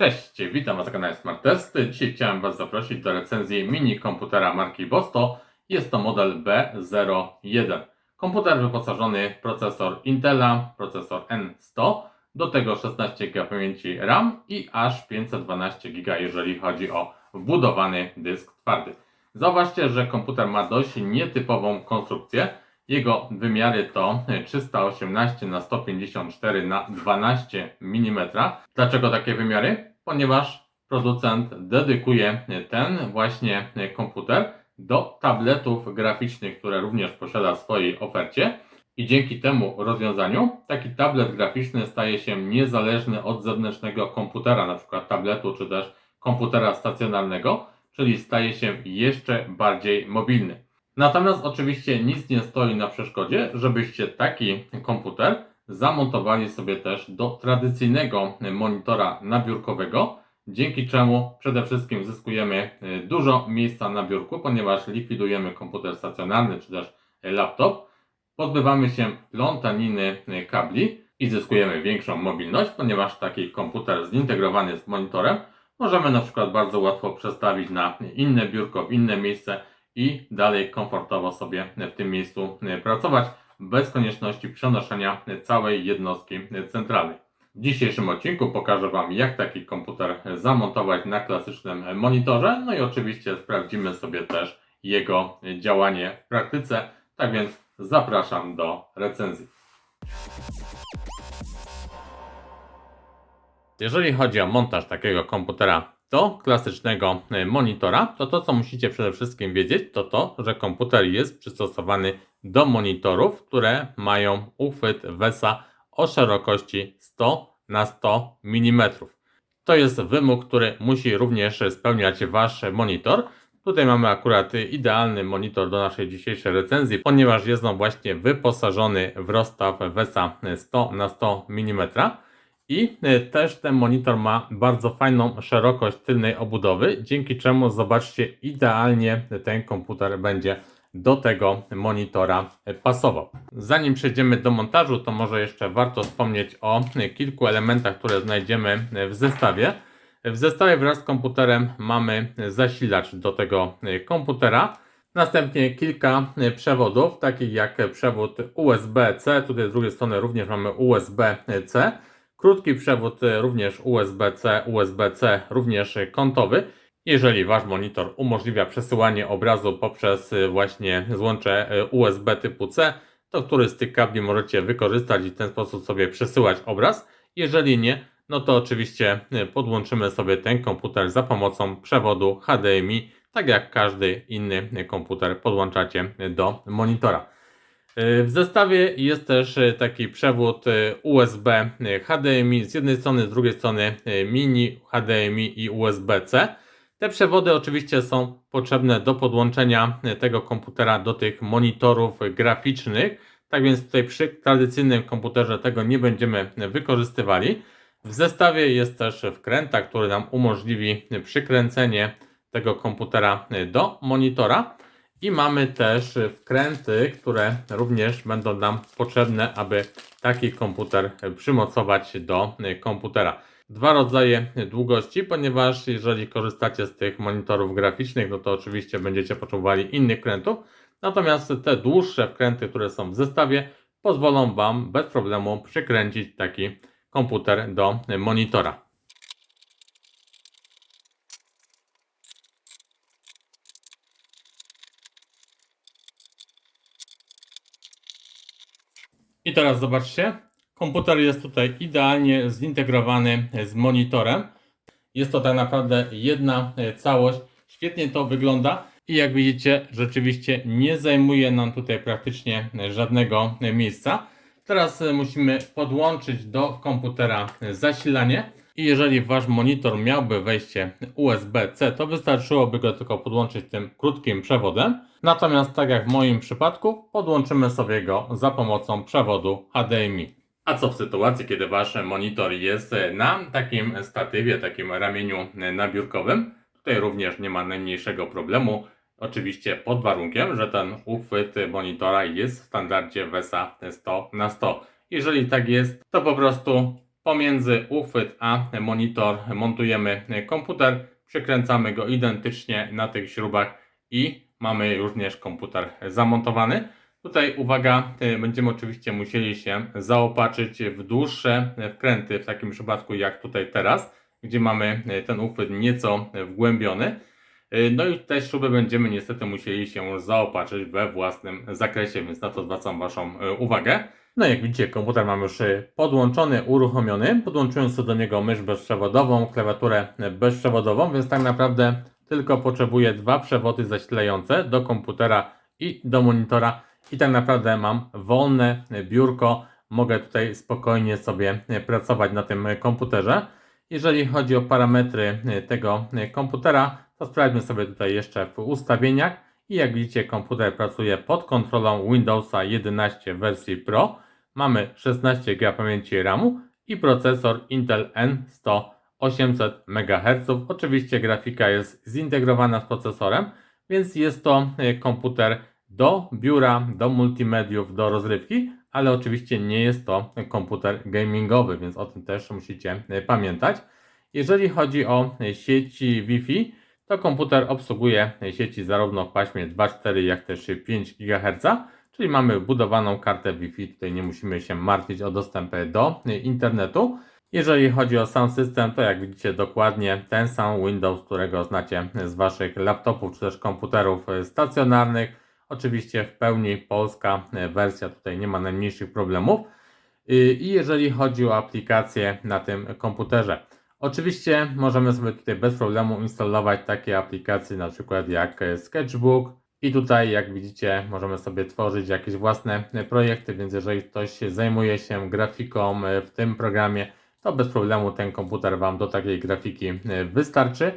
Cześć, witam Was na kanale Smart Test. Dzisiaj chciałem Was zaprosić do recenzji mini komputera marki Bosto. Jest to model B01. Komputer wyposażony w procesor Intela, procesor N100, do tego 16 GB pamięci RAM i aż 512 GB, jeżeli chodzi o wbudowany dysk twardy. Zauważcie, że komputer ma dość nietypową konstrukcję. Jego wymiary to 318 na 154 na 12 mm. Dlaczego takie wymiary? Ponieważ producent dedykuje ten właśnie komputer do tabletów graficznych, które również posiada w swojej ofercie. I dzięki temu rozwiązaniu taki tablet graficzny staje się niezależny od zewnętrznego komputera, na przykład tabletu czy też komputera stacjonarnego, czyli staje się jeszcze bardziej mobilny. Natomiast oczywiście nic nie stoi na przeszkodzie, żebyście taki komputer zamontowali sobie też do tradycyjnego monitora nabiórkowego, dzięki czemu przede wszystkim zyskujemy y, dużo miejsca na biurku, ponieważ likwidujemy komputer stacjonarny czy też laptop, pozbywamy się plątaniny y, kabli i zyskujemy większą mobilność, ponieważ taki komputer zintegrowany z monitorem możemy na przykład bardzo łatwo przestawić na inne biurko, w inne miejsce i dalej komfortowo sobie w tym miejscu pracować bez konieczności przenoszenia całej jednostki centralnej. W dzisiejszym odcinku pokażę Wam, jak taki komputer zamontować na klasycznym monitorze, no i oczywiście sprawdzimy sobie też jego działanie w praktyce. Tak więc zapraszam do recenzji. Jeżeli chodzi o montaż takiego komputera do klasycznego e, monitora, to to co musicie przede wszystkim wiedzieć, to to, że komputer jest przystosowany do monitorów, które mają uchwyt VESA o szerokości 100 na 100 mm. To jest wymóg, który musi również spełniać Wasz monitor. Tutaj mamy akurat idealny monitor do naszej dzisiejszej recenzji, ponieważ jest on właśnie wyposażony w rozstaw VESA 100 na 100 mm. I y, też ten monitor ma bardzo fajną szerokość tylnej obudowy, dzięki czemu zobaczcie idealnie ten komputer będzie do tego monitora pasował. Zanim przejdziemy do montażu, to może jeszcze warto wspomnieć o kilku elementach, które znajdziemy w zestawie. W zestawie wraz z komputerem mamy zasilacz do tego komputera. Następnie kilka przewodów, takich jak przewód USB-C. Tutaj z drugiej strony również mamy USB-C Krótki przewód e, również USB-C, USB-C również kątowy. Jeżeli Wasz monitor umożliwia przesyłanie obrazu poprzez e, właśnie złącze e, USB typu C, to który z tych kabli możecie wykorzystać i w ten sposób sobie przesyłać obraz. Jeżeli nie, no to oczywiście podłączymy sobie ten komputer za pomocą przewodu HDMI, tak jak każdy inny komputer podłączacie do monitora. E, w zestawie jest też e, taki przewód e, USB HDMI z jednej strony, z drugiej strony mini HDMI i USB-C. Te przewody oczywiście są potrzebne do podłączenia tego komputera do tych monitorów graficznych. Tak więc tutaj przy tradycyjnym komputerze tego nie będziemy wykorzystywali. W zestawie jest też wkręta, który nam umożliwi przykręcenie tego komputera do monitora. I mamy też wkręty, które również będą nam potrzebne, aby taki komputer przymocować do komputera. Dwa rodzaje długości, ponieważ jeżeli korzystacie z tych monitorów graficznych, no to oczywiście będziecie potrzebowali innych wkrętów. Natomiast te dłuższe wkręty, które są w zestawie, pozwolą Wam bez problemu przykręcić taki komputer do monitora. I teraz zobaczcie, komputer jest tutaj idealnie zintegrowany z monitorem. Jest to tak naprawdę jedna e, całość. Świetnie to wygląda i jak widzicie, rzeczywiście nie zajmuje nam tutaj praktycznie żadnego e, miejsca. Teraz e, musimy podłączyć do komputera zasilanie. I jeżeli wasz monitor miałby wejście USB-C, to wystarczyłoby go tylko podłączyć tym krótkim przewodem. Natomiast tak jak w moim przypadku, podłączymy sobie go za pomocą przewodu HDMI. A co w sytuacji, kiedy wasz monitor jest na takim statywie, takim ramieniu nabiórkowym? Tutaj również nie ma najmniejszego problemu. Oczywiście pod warunkiem, że ten uchwyt monitora jest w standardzie VESA 100 na 100. Jeżeli tak jest, to po prostu Pomiędzy uchwyt a monitor montujemy komputer, przykręcamy go identycznie na tych śrubach i mamy również komputer zamontowany. Tutaj uwaga, będziemy oczywiście musieli się zaopatrzyć w dłuższe wkręty, w takim przypadku jak tutaj teraz, gdzie mamy ten uchwyt nieco wgłębiony. No i te śruby będziemy niestety musieli się zaopatrzyć we własnym zakresie, więc na to zwracam Waszą uwagę. No jak widzicie, komputer mam już y, podłączony, uruchomiony. Podłączyłem sobie do niego mysz bezprzewodową, klawiaturę bezprzewodową, więc tak naprawdę tylko potrzebuję dwa przewody zasilające do komputera i do monitora i tak naprawdę mam wolne biurko. Mogę tutaj spokojnie sobie y, pracować na tym komputerze. Jeżeli chodzi o parametry y, tego komputera, to sprawdźmy sobie tutaj jeszcze w ustawieniach. I jak widzicie, komputer pracuje pod kontrolą Windowsa 11 wersji Pro. Mamy 16 GB pamięci RAMu i procesor Intel N100 800 MHz. Oczywiście grafika jest zintegrowana z procesorem, więc jest to y, komputer do biura, do multimediów, do rozrywki, ale oczywiście nie jest to komputer gamingowy, więc o tym też musicie y, pamiętać. Jeżeli chodzi o y, sieci Wi-Fi, to komputer obsługuje sieci zarówno w paśmie 2,4 jak też 5 GHz, czyli mamy budowaną kartę Wi-Fi, tutaj nie musimy się martwić o dostęp do internetu. Jeżeli chodzi o sam system, to jak widzicie dokładnie ten sam Windows, którego znacie z Waszych laptopów czy też komputerów stacjonarnych. Oczywiście w pełni polska wersja, tutaj nie ma najmniejszych problemów. I jeżeli chodzi o aplikacje na tym komputerze, oczywiście możemy sobie tutaj bez problemu instalować takie aplikacje na przykład jak e, Sketchbook i tutaj jak widzicie możemy sobie tworzyć jakieś własne e, projekty, więc jeżeli ktoś zajmuje się grafiką e, w tym programie, to bez problemu ten komputer Wam do takiej grafiki wystarczy.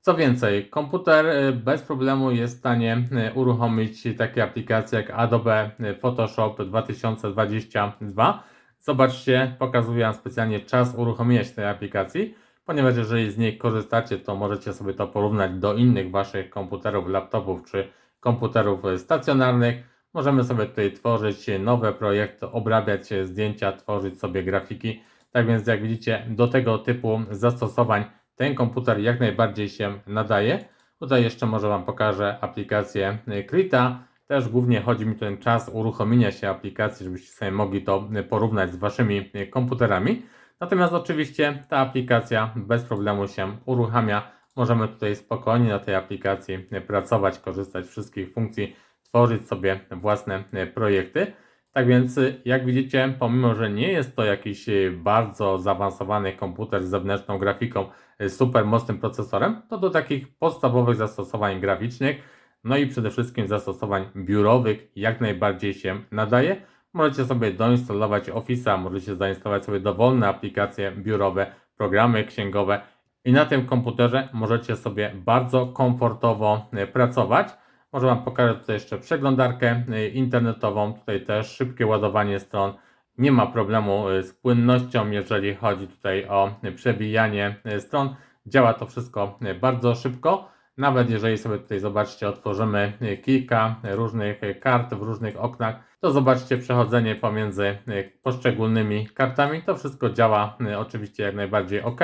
Co więcej, komputer bez problemu jest w stanie uruchomić takie aplikacje jak Adobe Photoshop 2022. Zobaczcie, pokazuję Wam specjalnie czas uruchomienia się tej aplikacji, ponieważ jeżeli z niej korzystacie, to możecie sobie to porównać do innych Waszych komputerów, laptopów czy komputerów stacjonarnych. Możemy sobie tutaj tworzyć nowe projekty, obrabiać zdjęcia, tworzyć sobie grafiki. Tak więc jak widzicie, do tego typu zastosowań ten komputer jak najbardziej się nadaje. Tutaj jeszcze może Wam pokażę aplikację Krita. Też głównie chodzi mi tu ten czas uruchomienia się aplikacji, żebyście sobie mogli to porównać z Waszymi komputerami. Natomiast oczywiście ta aplikacja bez problemu się uruchamia. Możemy tutaj spokojnie na tej aplikacji pracować, korzystać z wszystkich funkcji, tworzyć sobie własne projekty. Tak więc, jak widzicie, pomimo, że nie jest to jakiś bardzo zaawansowany komputer z zewnętrzną grafiką, super mocnym procesorem, to do takich podstawowych zastosowań graficznych, no i przede wszystkim zastosowań biurowych jak najbardziej się nadaje. Możecie sobie doinstalować Office'a, możecie zainstalować sobie dowolne aplikacje biurowe, programy księgowe i na tym komputerze możecie sobie bardzo komfortowo pracować. Może Wam pokażę tutaj jeszcze przeglądarkę y, internetową. Tutaj też szybkie ładowanie stron. Nie ma problemu y, z płynnością, jeżeli chodzi tutaj o przewijanie stron. Działa to wszystko bardzo szybko. Nawet jeżeli sobie tutaj zobaczcie, otworzymy kilka różnych kart w różnych oknach, to zobaczcie przechodzenie pomiędzy poszczególnymi kartami. To wszystko działa oczywiście jak najbardziej ok.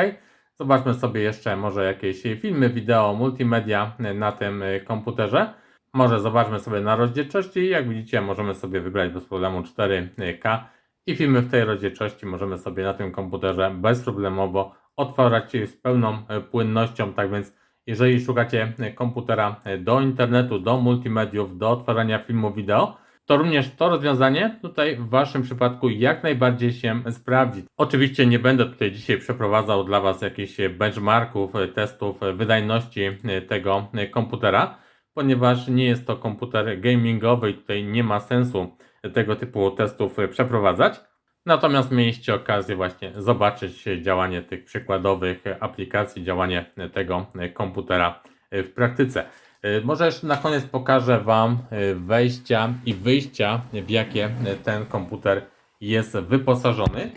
Zobaczmy sobie jeszcze może jakieś filmy, wideo, multimedia na tym komputerze. Może zobaczmy sobie na rozdzielczości. Jak widzicie, możemy sobie wybrać bez problemu 4K i filmy w tej rozdzielczości możemy sobie na tym komputerze bezproblemowo otwarzać z pełną e, płynnością. Tak więc, jeżeli szukacie e, komputera e, do internetu, do multimediów, do odtwarzania filmu, wideo, to również to rozwiązanie tutaj w Waszym przypadku jak najbardziej się sprawdzi. Oczywiście nie będę tutaj dzisiaj przeprowadzał dla Was jakichś benchmarków, testów wydajności tego komputera ponieważ nie jest to komputer gamingowy i tutaj nie ma sensu tego typu testów przeprowadzać. Natomiast mieliście okazję właśnie zobaczyć działanie tych przykładowych aplikacji, działanie tego komputera w praktyce. Może jeszcze na koniec pokażę Wam wejścia i wyjścia, w jakie ten komputer jest wyposażony.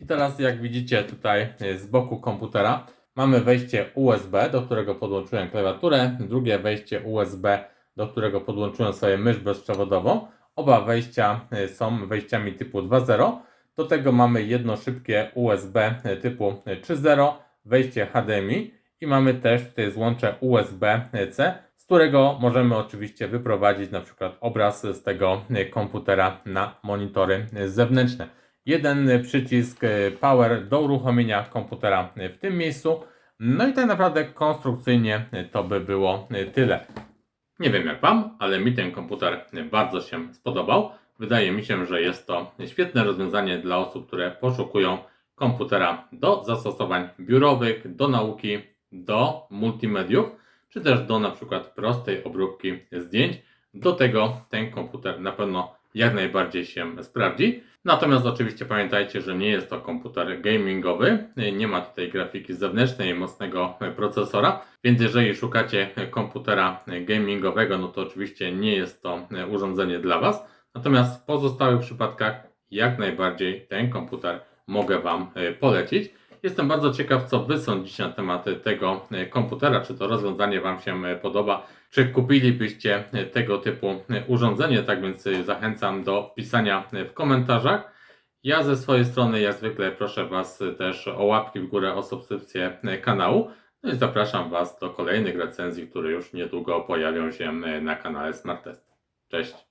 I teraz jak widzicie tutaj z boku komputera Mamy wejście USB, do którego podłączyłem klawiaturę, drugie wejście USB, do którego podłączyłem sobie mysz bezprzewodową. Oba wejścia są wejściami typu 2.0. Do tego mamy jedno szybkie USB typu 3.0, wejście HDMI i mamy też tutaj złącze USB-C, z którego możemy oczywiście wyprowadzić na przykład obraz z tego komputera na monitory zewnętrzne. Jeden przycisk e, Power do uruchomienia komputera w tym miejscu. No i tak naprawdę konstrukcyjnie to by było tyle. Nie wiem jak Wam, ale mi ten komputer bardzo się spodobał. Wydaje mi się, że jest to świetne rozwiązanie dla osób, które poszukują komputera do zastosowań biurowych, do nauki, do multimediów, czy też do na przykład prostej obróbki zdjęć. Do tego ten komputer na pewno jak najbardziej się sprawdzi. Natomiast oczywiście pamiętajcie, że nie jest to komputer gamingowy, nie ma tutaj grafiki zewnętrznej, mocnego procesora, więc jeżeli szukacie komputera gamingowego, no to oczywiście nie jest to urządzenie dla Was. Natomiast w pozostałych przypadkach jak najbardziej ten komputer mogę Wam e, polecić. Jestem bardzo ciekaw, co Wy sądzicie na temat tego e, komputera, czy to rozwiązanie Wam się e, podoba, czy kupilibyście tego typu urządzenie, tak więc zachęcam do pisania w komentarzach. Ja ze swojej strony, jak zwykle, proszę Was też o łapki w górę, o subskrypcję kanału. No i zapraszam Was do kolejnych recenzji, które już niedługo pojawią się na kanale Smart Test. Cześć!